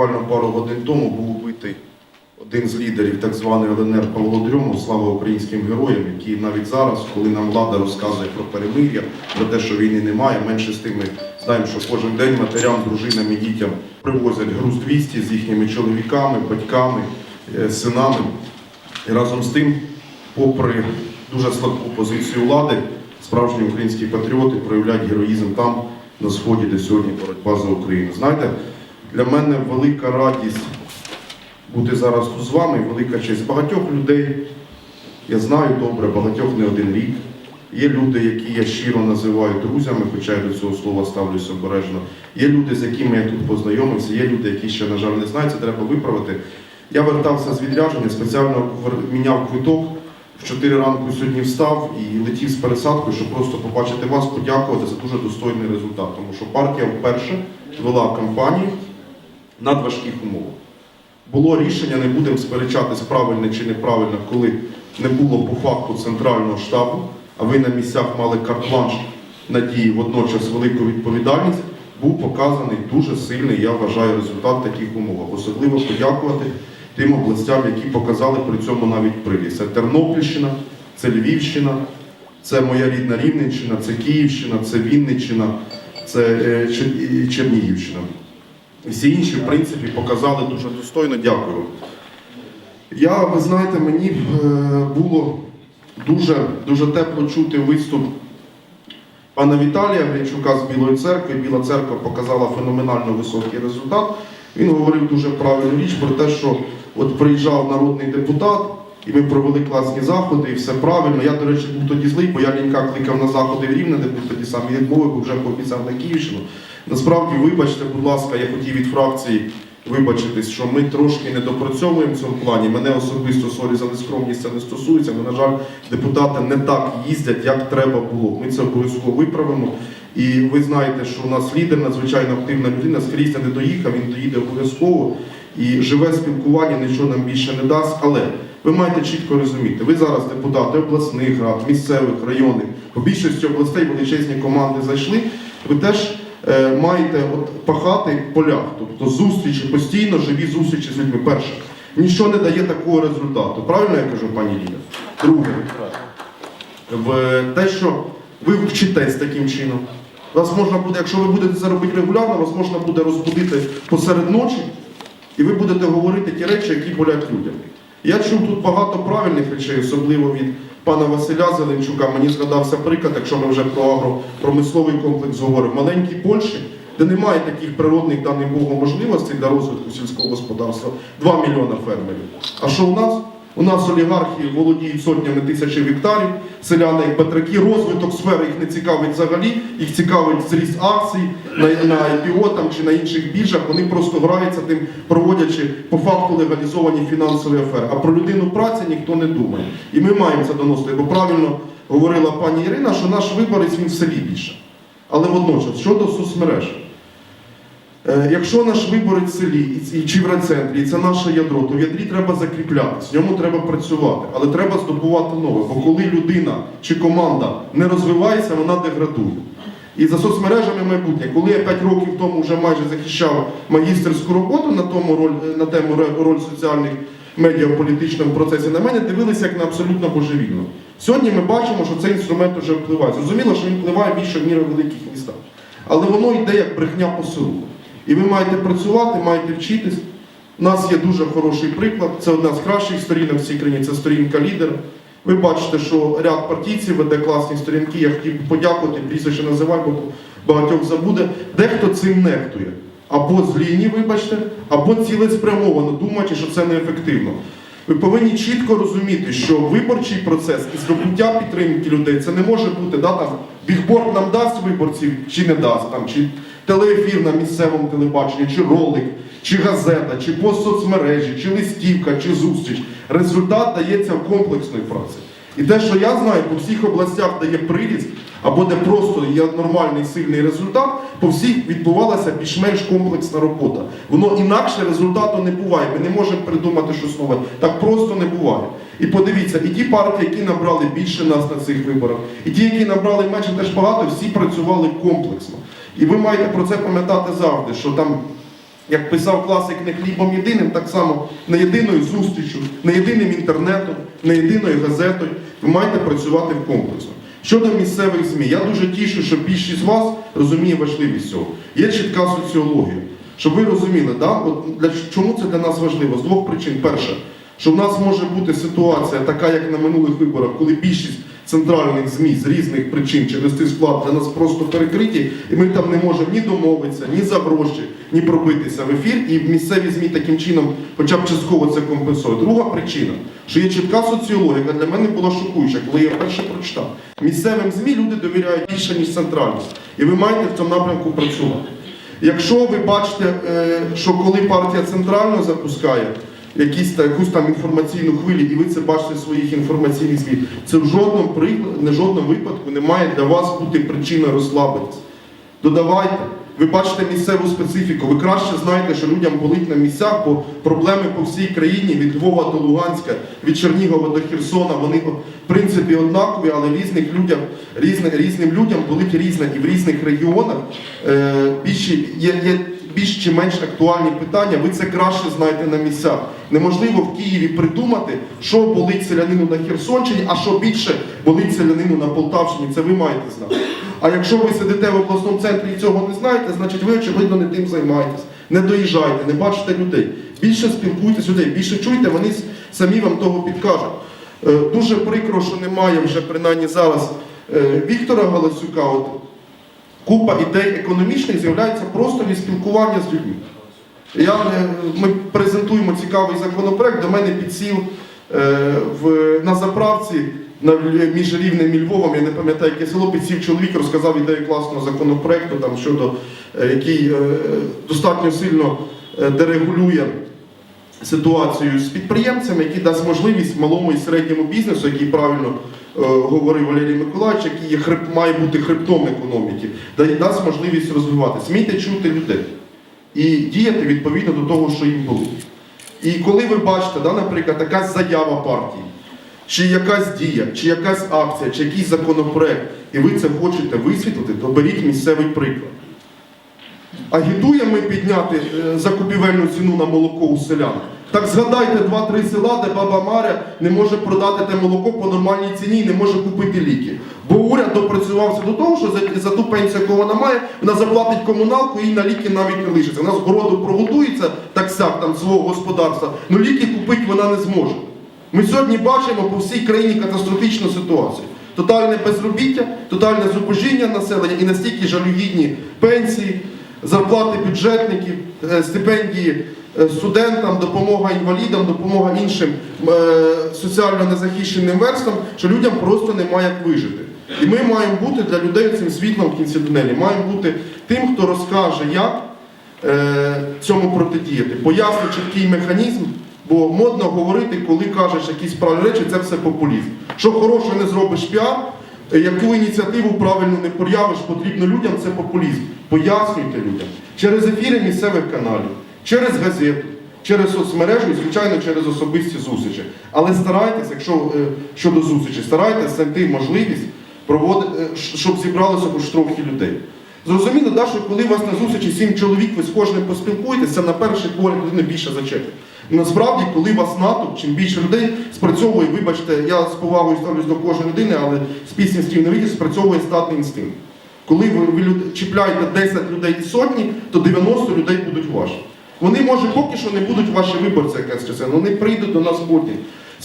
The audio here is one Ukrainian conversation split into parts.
буквально пару годин тому був убитий один з лідерів так званої ЛНР Павло Дрьомов, слава українським героям, які навіть зараз, коли нам влада розказує про перемир'я, про те, що війни немає, менше з тим ми знаємо, що кожен день матерям, дружинам і дітям привозять груз 200 з їхніми чоловіками, батьками, е, синами. І разом з тим, попри дуже слабку позицію влади, справжні українські патріоти проявляють героїзм там, на сході, де сьогодні боротьба за Україну. Знаєте, для мене велика радість бути зараз тут з вами, велика честь. Багатьох людей я знаю добре, багатьох не один рік. Є люди, які я щиро називаю друзями, хоча я до цього слова ставлюся обережно. Є люди, з якими я тут познайомився, є люди, які ще, на жаль, не знають, це треба виправити. Я вертався з відрядження, спеціально міняв квиток. В 4 ранку сьогодні встав і летів з пересадкою, щоб просто побачити вас, подякувати за дуже достойний результат. Тому що партія вперше вела кампанію надважких умовах. Було рішення, не будемо сперечатись, правильне чи неправильно, коли не було по факту центрального штабу, а ви на місцях мали карт-бланш надії, водночас велику відповідальність, був показаний дуже сильний, я вважаю, результат таких умовах. Особливо подякувати тим областям, які показали при цьому навіть приліс. Це Тернопільщина, це Львівщина, це моя рідна Рівненщина, це Київщина, це Вінниччина, це е, Чернігівщина. Всі інші, в принципі, показали дуже достойно. Дякую. Я, ви знаєте, мені е, було дуже, дуже тепло чути виступ пана Віталія Гринчука з Білої церкви. Біла церква показала феноменально високий результат. Він говорив дуже правильну річ про те, що от приїжджав народний депутат, і ми провели класні заходи, і все правильно. Я, до речі, був тоді злий, бо я лінька кликав на заходи в Рівне, де був тоді сам і відмовив, бо вже пообіцяв на Київщину. Насправді, вибачте, будь ласка, я хотів від фракції вибачитись, що ми трошки не допрацьовуємо в цьому плані. Мене особисто сорі за нескромність це не стосується. але, на жаль, депутати не так їздять, як треба було. Ми це обов'язково виправимо. І ви знаєте, що у нас лідер надзвичайно активна людина, скрізь не доїхав, він доїде обов'язково. І живе спілкування нічого нам більше не дасть. Але ви маєте чітко розуміти, ви зараз депутати обласних рад, місцевих, районних, по більшості областей величезні команди зайшли. Ви теж е, маєте от, пахати в полях, тобто зустрічі, постійно живі зустрічі з людьми. Перше, нічого не дає такого результату. Правильно я кажу, пані Ліна? Друге, в те, що ви вчитесь таким чином. Вас можна буде, якщо ви будете це робити регулярно, вас можна буде розбудити посеред ночі, і ви будете говорити ті речі, які болять людям. Я чув тут багато правильних речей, особливо від пана Василя Зеленчука. Мені згадався приклад, якщо ми вже про агропромисловий комплекс говоримо. маленькі Польщі, де немає таких природних даних Богу можливостей для розвитку сільського господарства, 2 мільйона фермерів. А що у нас? У нас олігархи володіють сотнями тисяч гектарів, селяни як батраки, розвиток сфери їх не цікавить взагалі, їх цікавить зріст акцій на, на IPO там, чи на інших біржах, вони просто граються тим, проводячи по факту легалізовані фінансові афери. А про людину праці ніхто не думає. І ми маємо це доносити, бо правильно говорила пані Ірина, що наш виборець він в селі більше. Але водночас, щодо соцмереж, Е, Якщо наш виборець в селі чи в райцентрі, і це наше ядро, то в ядрі треба закріплятися, в ньому треба працювати, але треба здобувати нове. Бо коли людина чи команда не розвивається, вона деградує. І за соцмережами майбутнє, коли я 5 років тому вже майже захищав магістерську роботу на тому роль на тему роль соціальних медіа в політичному процесі, на мене дивилися як на абсолютно божевільно. Сьогодні ми бачимо, що цей інструмент вже впливає. Зрозуміло, що він впливає більше в міру великих містах. Але воно йде як брехня по селу. І ви маєте працювати, маєте вчитись. У нас є дуже хороший приклад. Це одна з кращих сторінок в цій країні, це сторінка лідера. Ви бачите, що ряд партійців веде класні сторінки. Я хотів подякувати, прізвище називаю, бо багатьох забуде. Дехто цим нехтує. Або з лінії, вибачте, або цілеспрямовано, думаючи, що це неефективно. Ви повинні чітко розуміти, що виборчий процес і здобуття підтримки людей це не може бути, да, там, бігборд нам дасть виборців чи не дасть, там, чи телеефір на місцевому телебаченні, чи ролик, чи газета, чи пост соцмережі, чи листівка, чи зустріч. Результат дається в комплексної праці. І те, що я знаю, по всіх областях, де є приріст, або де просто є нормальний сильний результат, по всіх відбувалася більш-менш комплексна робота. Воно інакше результату не буває. Ми не можемо придумати щось нове. Так просто не буває. І подивіться, і ті партії, які набрали більше нас на цих виборах, і ті, які набрали менше, теж багато, всі працювали комплексно. І ви маєте про це пам'ятати завжди, що там Як писав класик не хлібом єдиним, так само не єдиною зустрічю, не єдиним інтернетом, не єдиною газетою. Ви маєте працювати в комплексно. Щодо місцевих ЗМІ, я дуже тішу, що більшість з вас розуміє важливість цього. Є чітка соціологія. Щоб ви розуміли, да? От для чому це для нас важливо? З двох причин. Перше, що в нас може бути ситуація, така як на минулих виборах, коли більшість центральних ЗМІ з різних причин через цей склад для нас просто перекриті, і ми там не можемо ні домовитися, ні за гроші, ні пробитися в ефір. І місцеві ЗМІ таким чином, хоча б частково це компенсує. Друга причина, що є чітка соціологія, яка для мене була шокуюча, коли я вперше прочитав. Місцевим ЗМІ люди довіряють більше, ніж центральним. І ви маєте в цьому напрямку працювати. Якщо ви бачите, е, що коли партія центрально запускає якісь та якусь там інформаційну хвилю, і ви це бачите в своїх інформаційних змі, це в жодному приклад, не жодному випадку не має для вас бути причиною розслабитися. Додавайте. Ви бачите місцеву специфіку. Ви краще знаєте, що людям болить на місцях, бо проблеми по всій країні від Львова до Луганська, від Чернігова до Херсона, вони в принципі однакові, але різних людям, різне, різним людям болить різне і в різних регіонах е, більше, є, є більш чи менш актуальні питання. Ви це краще знаєте на місцях. Неможливо в Києві придумати, що болить селянину на Херсонщині, а що більше болить селянину на Полтавщині. Це ви маєте знати. А якщо ви сидите в обласному центрі і цього не знаєте, значить ви очевидно не тим займаєтесь. Не доїжджайте, не бачите людей. Більше спілкуйтесь людей, більше чуйте, вони самі вам того підкажуть. Е, Дуже прикро, що немає вже принаймні зараз е, Віктора Галасюка. Купа ідей економічних з'являється просто від спілкування з людьми. Я, е, ми презентуємо цікавий законопроект, до мене підсів е, в, на заправці на, між Рівнем і Львовом, я не пам'ятаю, яке село, підсів чоловік, розказав ідею класного законопроекту, там, щодо, е, який е, достатньо сильно е, дерегулює ситуацію з підприємцями, який дасть можливість малому і середньому бізнесу, який правильно е, говорив Валерій Миколаївич, який є хреб, має бути хребтом економіки, дасть можливість розвиватися. Вмійте чути людей і діяти відповідно до того, що їм було. І коли ви бачите, да, наприклад, якась заява партії, чи якась дія, чи якась акція, чи якийсь законопроект, і ви це хочете висвітлити, то беріть місцевий приклад. Агітуємо підняти е, закупівельну ціну на молоко у селян. Так згадайте два-три села, де баба Маря не може продати те молоко по нормальній ціні і не може купити ліки. Бо уряд допрацювався до того, що за, за ту пенсію, яку вона має, вона заплатить комуналку і на ліки навіть не лишиться. Вона з городу прогодується так сяк там свого господарства, але ліки купити вона не зможе. Ми сьогодні бачимо по всій країні катастрофічну ситуацію. Тотальне безробіття, тотальне зубожіння населення і настільки жалюгідні пенсії, зарплати бюджетників, е, стипендії е, студентам, допомога інвалідам, допомога іншим е, соціально незахищеним верствам, що людям просто немає як вижити. І ми маємо бути для людей цим світлом в кінці тунелі. Маємо бути тим, хто розкаже, як цьому протидіяти. Пояснить чіткий механізм, бо модно говорити, коли кажеш якісь правильні речі, це все популізм. Що хороше не зробиш піар, яку ініціативу правильно не проявиш, потрібно людям, це популізм. Пояснюйте людям через ефіри місцевих каналів, через газету. Через соцмережу і, звичайно, через особисті зустрічі. Але старайтесь, якщо е, щодо зустрічі, старайтесь знайти можливість проводити, е, щоб зібралося хоч трохи людей. Зрозуміло, да, що коли у вас на зустрічі сім чоловік, ви з кожним поспілкуєтесь, це на перший погляд людини більше зачепить. Насправді, коли вас натовп, чим більше людей спрацьовує, вибачте, я з повагою ставлюсь до кожної людини, але з пісні стів не спрацьовує статний інстинкт. Коли ви, ви чіпляєте 10 людей і сотні, то 90 людей будуть ваші. Вони, може, поки що не будуть ваші виборці якась але вони прийдуть до нас потім.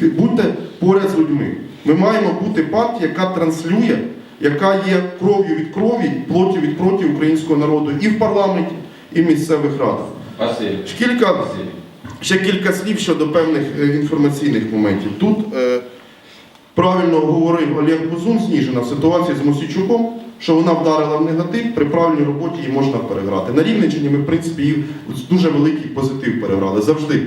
Будьте поряд з людьми. Ми маємо бути партія, яка транслює, яка є кров'ю від крові, плоттю від плоті українського народу і в парламенті, і в місцевих радах. Василь. Ще кілька слів щодо певних е, інформаційних моментів. Тут е, правильно говорив Олег Бузун з Ніжина в ситуації з Мосічуком, що вона вдарила в негатив, при правильній роботі її можна переграти. На Рівненщині ми, в принципі, її дуже великий позитив переграли. Завжди.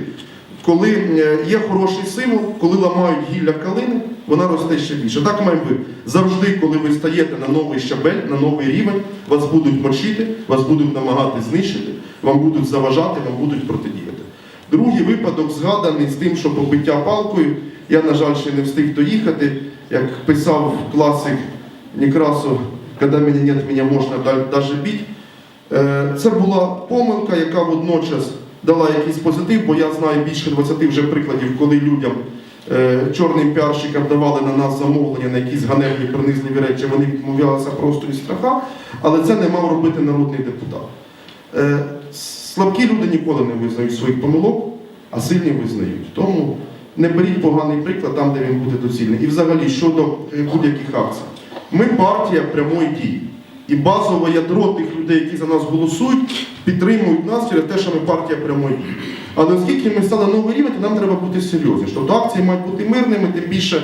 Коли е, є хороший символ, коли ламають гілля калини, вона росте ще більше. Так має бути. Завжди, коли ви стаєте на новий щабель, на новий рівень, вас будуть мочити, вас будуть намагатися знищити, вам будуть заважати, вам будуть протидіяти. Другий випадок згаданий з тим, що побиття палкою. Я, на жаль, ще не встиг доїхати. Як писав класик Некрасов, коли мене нет, мене можна навіть бити. Е, Це була помилка, яка водночас дала якийсь позитив, бо я знаю більше 20 вже прикладів, коли людям, е, чорним піарщикам давали на нас замовлення на якісь ганебні принизливі речі, вони відмовлялися просто із страха, але це не мав робити народний депутат. Е, Слабкі люди ніколи не визнають своїх помилок, а сильні визнають. Тому не беріть поганий приклад там, де він буде доцільний. І взагалі щодо е, будь-яких акцій. Ми партія прямої дії. І базове ядро тих людей, які за нас голосують, підтримують нас через те, що ми партія прямої дії. Але оскільки ми стали новий рівень, то нам треба бути серйозні. Тобто акції мають бути мирними, тим більше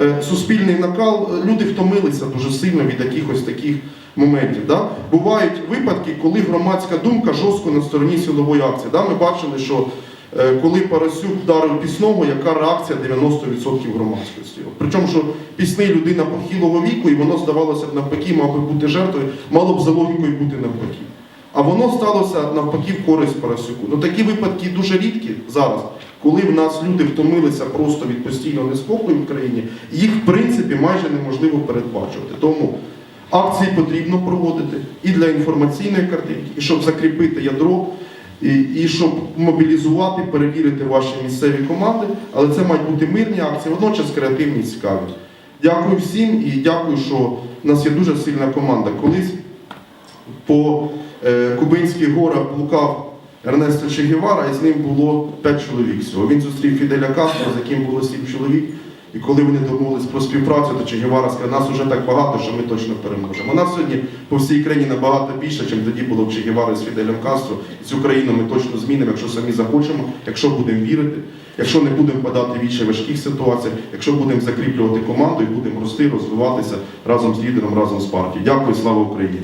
е, суспільний накал. Е, Люди втомилися дуже сильно від якихось таких моментів. Да? Бувають випадки, коли громадська думка жорстко на стороні силової акції. Да? Ми бачили, що коли Парасюк вдарив пісного, яка реакція 90% громадськості. Причому, що пісний людина похилого віку, і воно здавалося б навпаки, мав би бути жертвою, мало б за логікою бути навпаки. А воно сталося навпаки в користь Парасюку. Ну такі випадки дуже рідкі зараз, коли в нас люди втомилися просто від постійного неспокою в країні, їх в принципі майже неможливо передбачувати. Тому акції потрібно проводити і для інформаційної картинки, і щоб закріпити ядро, і, і щоб мобілізувати, перевірити ваші місцеві команди, але це мають бути мирні акції, водночас креативні і цікаві. Дякую всім і дякую, що в нас є дуже сильна команда. Колись по е, Кубинських горах блукав Ернесто Че Гевара, і з ним було 5 чоловік всього. Він зустрів Фіделя Кастро, з яким було 7 чоловік. І коли вони домовились про співпрацю, то Че Гевара сказав, нас вже так багато, що ми точно переможемо. Нас сьогодні по всій країні набагато більше, ніж тоді було в Че Гевари з Фіделем Кастро. І цю країну ми точно змінимо, якщо самі захочемо, якщо будемо вірити, якщо не будемо падати в важких ситуаціях, якщо будемо закріплювати команду і будемо рости, розвиватися разом з лідером, разом з партією. Дякую, слава Україні!